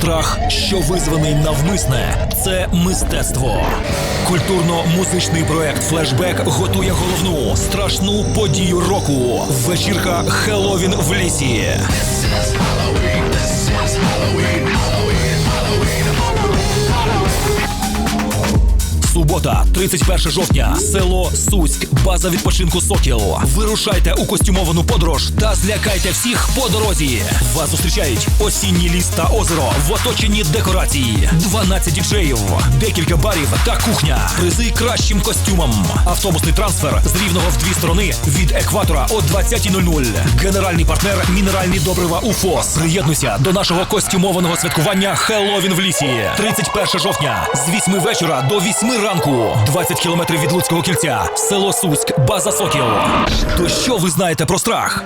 Страх, що визваний навмисне, це мистецтво. Культурно-музичний проект Флешбек готує головну страшну подію року. Вечірка Хеловін в лісі. Субота, 31 жовтня, село Суськ, база відпочинку Сокіл. Вирушайте у костюмовану подорож та злякайте всіх по дорозі. Вас зустрічають осінній ліс та озеро в оточенні декорацій, 12 діджеїв, декілька барів та кухня. Призи кращим костюмам. Автобусний трансфер з рівного в дві сторони від екватора о 20.00. Генеральний партнер мінеральні добрива УФОС. Приєднуйся до нашого костюмованого святкування Хеллоуін в лісі. 31 жовтня з 8 вечора до 8 ранку. 20 кілометрів від Луцького кільця. Село Суськ, база Сокіл. То що ви знаєте про страх?